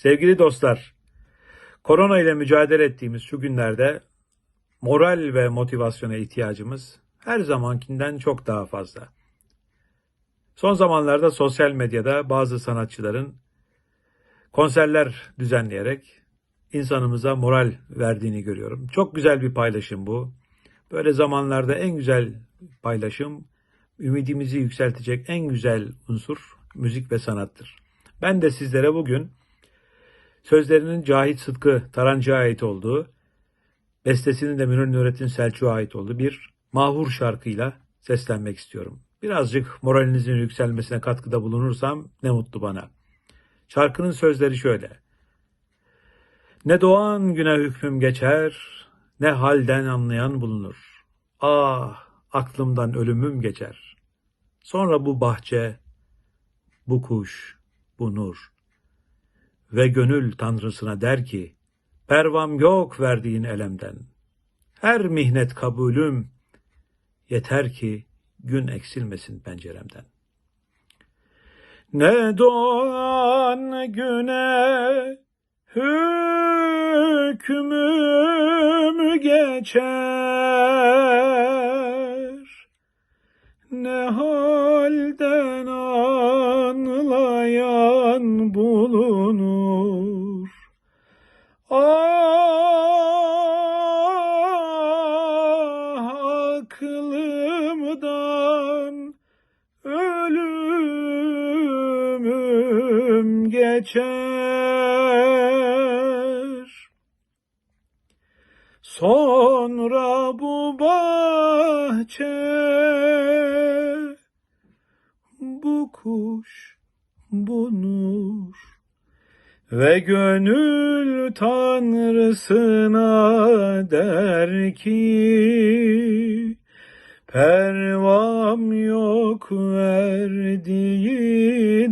Sevgili dostlar, korona ile mücadele ettiğimiz şu günlerde moral ve motivasyona ihtiyacımız her zamankinden çok daha fazla. Son zamanlarda sosyal medyada bazı sanatçıların konserler düzenleyerek insanımıza moral verdiğini görüyorum. Çok güzel bir paylaşım bu. Böyle zamanlarda en güzel paylaşım, ümidimizi yükseltecek en güzel unsur müzik ve sanattır. Ben de sizlere bugün sözlerinin Cahit Sıtkı Tarancı'ya ait olduğu, bestesinin de Münir Nurettin Selçuk'a ait olduğu bir mahur şarkıyla seslenmek istiyorum. Birazcık moralinizin yükselmesine katkıda bulunursam ne mutlu bana. Şarkının sözleri şöyle. Ne doğan güne hükmüm geçer, ne halden anlayan bulunur. Ah, aklımdan ölümüm geçer. Sonra bu bahçe, bu kuş, bu nur. Ve gönül tanrısına der ki, pervam yok verdiğin elemden. Her mihnet kabulüm, yeter ki gün eksilmesin penceremden. Ne doğan güne hükmüm geçer. Ne halden anlayan bulunur. Ah aklımdan ölümüm geçer. Sonra bu bahçe, bu kuş, bu nur ve gönül tanrısına der ki, Pervam yok verdiğin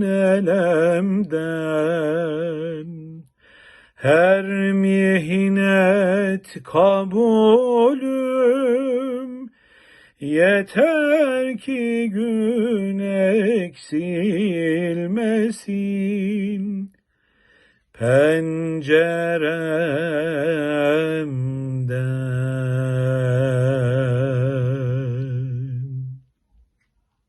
elemden. Her mihnet kabulüm yeter ki gün eksilmesin penceremden.